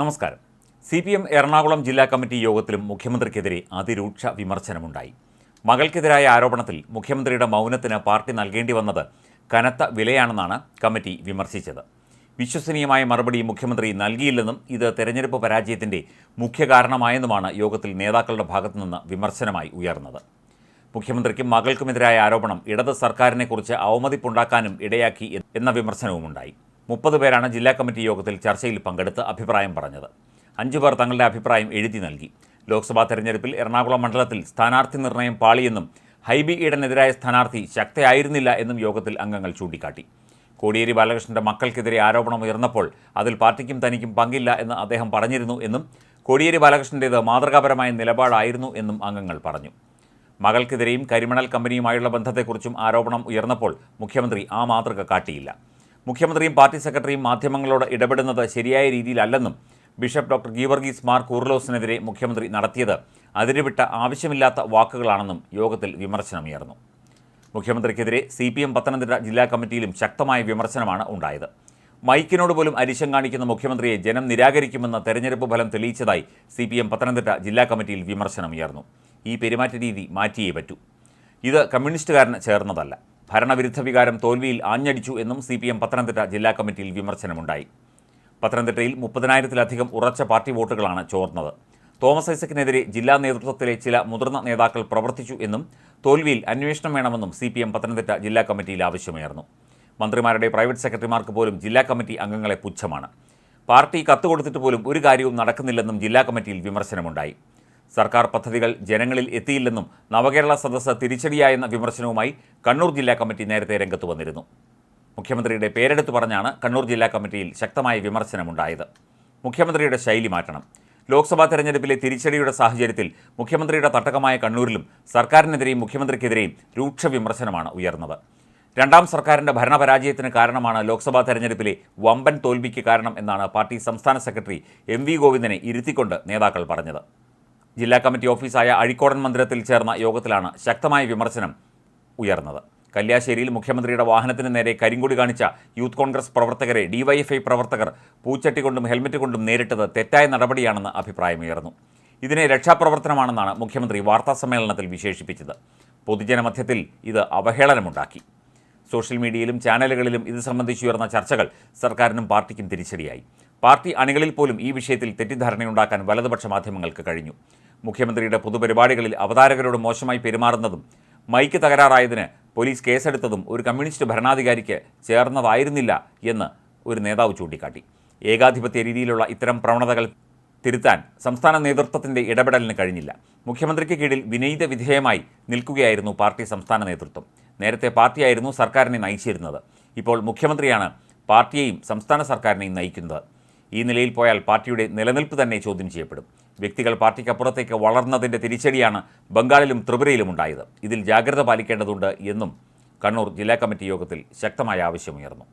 നമസ്കാരം. C P M Ernakulam ജില്ലാ committee യോഗത്തിലും മുഖ്യമന്ത്രിക്കെതിരെ അതിരൂക്ഷ വിമർശനമുണ്ടായി. മകൾക്കെതിരായ ആരോപണത്തിൽ മുഖ്യമന്ത്രിയുടെ മൗനത്തിന് പാർട്ടി നൽകേണ്ടി വന്നത് കനത്ത വിലയാണെന്നാണ് കമ്മിറ്റി വിമർശിച്ചത്. വിശ്വസനീയമായ മറുപടി മുഖ്യമന്ത്രി നൽകിയില്ലെന്നും ഇത് തെരഞ്ഞെടുപ്പ് പരാജയത്തിന്റെ മുഖ്യ കാരണമായെന്നുമാണ് യോഗത്തിൽ നേതാക്കളുടെ ഭാഗത്തുനിന്ന് വിമർശനമായി ഉയർന്നത്. മുഖ്യമന്ത്രിക്കും മകൾക്കുമെതിരായ ആരോപണം ഇടത് സർക്കാരിനെക്കുറിച്ച് അവമതിപ്പുണ്ടാക്കാനും ഇടയാക്കി എന്ന വിമർശനവുമുണ്ടായി. മുപ്പത് പേരാണ് ജില്ലാ കമ്മിറ്റി യോഗത്തിൽ ചർച്ചയിൽ പങ്കെടുത്ത് അഭിപ്രായം പറഞ്ഞത്. അഞ്ചു പേർ തങ്ങളുടെ അഭിപ്രായം എഴുതി നൽകി. ലോക്സഭാ തെരഞ്ഞെടുപ്പിൽ എറണാകുളം മണ്ഡലത്തിൽ സ്ഥാനാർത്ഥി നിർണയം പാളിയെന്നും ഹൈബി ഈഡനെതിരായ സ്ഥാനാർത്ഥി ശക്തയായിരുന്നില്ല എന്നും യോഗത്തിൽ അംഗങ്ങൾ ചൂണ്ടിക്കാട്ടി. കോടിയേരി ബാലകൃഷ്ണന്റെ മക്കൾക്കെതിരെ ആരോപണം ഉയർന്നപ്പോൾ അതിൽ പാർട്ടിക്കും തനിക്കും പങ്കില്ല എന്ന് അദ്ദേഹം പറഞ്ഞിരുന്നു എന്നും കോടിയേരി ബാലകൃഷ്ണന്റേത് മാതൃകാപരമായ നിലപാടായിരുന്നു എന്നും അംഗങ്ങൾ പറഞ്ഞു. മകൾക്കെതിരെയും കരിമണൽ കമ്പനിയുമായുള്ള ബന്ധത്തെക്കുറിച്ചും ആരോപണം ഉയർന്നപ്പോൾ മുഖ്യമന്ത്രി ആ മാതൃക കാട്ടിയില്ല. മുഖ്യമന്ത്രിയും പാർട്ടി സെക്രട്ടറിയും മാധ്യമങ്ങളോട് ഇടപെടുന്നത് ശരിയായ രീതിയിലല്ലെന്നും ബിഷപ്പ് ഡോക്ടർ ഗീവർഗീസ് മാർ കൂർലോസിനെതിരെ മുഖ്യമന്ത്രി നടത്തിയത് അതിരുവിട്ട ആവശ്യമില്ലാത്ത വാക്കുകളാണെന്നും യോഗത്തിൽ വിമർശനമുയർന്നു. മുഖ്യമന്ത്രിക്കെതിരെ സി പി എം പത്തനംതിട്ട ജില്ലാ കമ്മിറ്റിയിലും ശക്തമായ വിമർശനമാണ് ഉണ്ടായത്. മൈക്കിനോട് പോലും അരിശം കാണിക്കുന്ന മുഖ്യമന്ത്രിയെ ജനം നിരാകരിക്കുമെന്ന തെരഞ്ഞെടുപ്പ് ഫലം തെളിയിച്ചതായി സി പി എം പത്തനംതിട്ട ജില്ലാ കമ്മിറ്റിയിൽ വിമർശനമുയർന്നു. ഈ പെരുമാറ്റ രീതി മാറ്റിയേ പറ്റൂ. ഇത് കമ്മ്യൂണിസ്റ്റുകാരന് ചേർന്നതല്ല. ഭരണവിരുദ്ധ വികാരം തോൽവിയിൽ ആഞ്ഞടിച്ചു എന്നും സി പി എം പത്തനംതിട്ട ജില്ലാ കമ്മിറ്റിയിൽ വിമർശനമുണ്ടായി. പത്തനംതിട്ടയിൽ മുപ്പതിനായിരത്തിലധികം ഉറച്ച പാർട്ടി വോട്ടുകളാണ് ചോർന്നത്. തോമസ് ഐസക്കിനെതിരെ ജില്ലാ നേതൃത്വത്തിലെ ചില മുതിർന്ന നേതാക്കൾ പ്രവർത്തിച്ചു എന്നും തോൽവിയിൽ അന്വേഷണം വേണമെന്നും സി പി എം പത്തനംതിട്ട ജില്ലാ കമ്മിറ്റിയിൽ ആവശ്യമുയർന്നു. മന്ത്രിമാരുടെ പ്രൈവറ്റ് സെക്രട്ടറിമാർക്ക് പോലും ജില്ലാ കമ്മിറ്റി അംഗങ്ങളെ പുച്ഛമാണ്. പാർട്ടി കത്ത് കൊടുത്തിട്ട് പോലും ഒരു കാര്യവും നടക്കുന്നില്ലെന്നും ജില്ലാ കമ്മിറ്റിയിൽ വിമർശനമുണ്ടായി. സർക്കാർ പദ്ധതികൾ ജനങ്ങളിൽ എത്തിയില്ലെന്നും നവകേരള സദസ്സ് തിരിച്ചടിയായെന്ന വിമർശനവുമായി കണ്ണൂർ ജില്ലാ കമ്മിറ്റി നേരത്തെ രംഗത്ത് വന്നിരുന്നു. മുഖ്യമന്ത്രിയുടെ പേരെടുത്ത് പറഞ്ഞാണ് കണ്ണൂർ ജില്ലാ കമ്മിറ്റിയിൽ ശക്തമായ വിമർശനമുണ്ടായത്. മുഖ്യമന്ത്രിയുടെ ശൈലി മാറ്റണം. ലോക്സഭാ തെരഞ്ഞെടുപ്പിലെ തിരിച്ചടിയുടെ സാഹചര്യത്തിൽ മുഖ്യമന്ത്രിയുടെ തട്ടകമായ കണ്ണൂരിലും സർക്കാരിനെതിരെയും മുഖ്യമന്ത്രിക്കെതിരെയും രൂക്ഷ വിമർശനമാണ് ഉയർന്നത്. രണ്ടാം സർക്കാരിന്റെ ഭരണപരാജയത്തിന് കാരണമാണ് ലോക്സഭാ തെരഞ്ഞെടുപ്പിലെ വമ്പൻ തോൽവിക്ക് കാരണം എന്നാണ് പാർട്ടി സംസ്ഥാന സെക്രട്ടറി എം വി ഗോവിന്ദനെ ഇരുത്തിക്കൊണ്ട് നേതാക്കൾ പറഞ്ഞത്. ജില്ലാ കമ്മിറ്റി ഓഫീസായ അഴിക്കോടൻ മന്ദിരത്തിൽ ചേർന്ന യോഗത്തിലാണ് ശക്തമായ വിമർശനം ഉയർന്നത്. കല്യാശ്ശേരിയിൽ മുഖ്യമന്ത്രിയുടെ വാഹനത്തിന് നേരെ കരിങ്കൊടി കാണിച്ച യൂത്ത് കോൺഗ്രസ് പ്രവർത്തകരെ ഡിവൈഎഫ്ഐ പ്രവർത്തകർ പൂച്ചട്ടി കൊണ്ടും ഹെൽമറ്റ് കൊണ്ടും നേരിട്ടത് തെറ്റായ നടപടിയാണെന്ന് അഭിപ്രായമുയർന്നു. ഇതിനെ രക്ഷാപ്രവർത്തനമാണെന്നാണ് മുഖ്യമന്ത്രി വാർത്താസമ്മേളനത്തിൽ വിശേഷിപ്പിച്ചത്. പൊതുജനമധ്യത്തിൽ ഇത് അവഹേളനമുണ്ടാക്കി. സോഷ്യൽ മീഡിയയിലും ചാനലുകളിലും ഇത് സംബന്ധിച്ച് ഉയർന്ന ചർച്ചകൾ സർക്കാരിനും പാർട്ടിക്കും തിരിച്ചടിയായി. പാർട്ടി അണികളിൽ പോലും ഈ വിഷയത്തിൽ തെറ്റിദ്ധാരണയുണ്ടാക്കാൻ വലതുപക്ഷ മാധ്യമങ്ങൾക്ക് കഴിഞ്ഞു. മുഖ്യമന്ത്രിയുടെ പൊതുപരിപാടികളിൽ അവതാരകരോട് മോശമായി പെരുമാറുന്നതും മൈക്ക് തകരാറായതിന് പോലീസ് കേസെടുത്തതും ഒരു കമ്മ്യൂണിസ്റ്റ് ഭരണാധികാരിക്ക് ചേർന്നതായിരുന്നില്ല എന്ന് ഒരു നേതാവ് ചൂണ്ടിക്കാട്ടി. ഏകാധിപത്യ രീതിയിലുള്ള ഇത്തരം പ്രവണതകൾ തിരുത്താൻ സംസ്ഥാന നേതൃത്വത്തിന്റെ ഇടപെടലിന് കഴിഞ്ഞില്ല. മുഖ്യമന്ത്രിക്ക് കീഴിൽ വിനയിത വിധേയമായി നിൽക്കുകയായിരുന്നു പാർട്ടി സംസ്ഥാന നേതൃത്വം. നേരത്തെ പാർട്ടിയായിരുന്നു സർക്കാരിനെ നയിച്ചിരുന്നത്. ഇപ്പോൾ മുഖ്യമന്ത്രിയാണ് പാർട്ടിയെയും സംസ്ഥാന സർക്കാരിനെയും നയിക്കുന്നത്. ഈ നിലയിൽ പോയാൽ പാർട്ടിയുടെ നിലനിൽപ്പ് തന്നെ ചോദ്യം ചെയ്യപ്പെടും. വ്യക്തികൾ പാർട്ടിക്കപ്പുറത്തേക്ക് വളർന്നതിന്റെ തിരിച്ചടിയാണ് ബംഗാളിലും ത്രിപുരയിലും ഉണ്ടായത്. ഇതിൽ ജാഗ്രത പാലിക്കേണ്ടതുണ്ട് എന്നും കണ്ണൂർ ജില്ലാ കമ്മിറ്റി യോഗത്തിൽ ശക്തമായ ആവശ്യമുയർന്നു.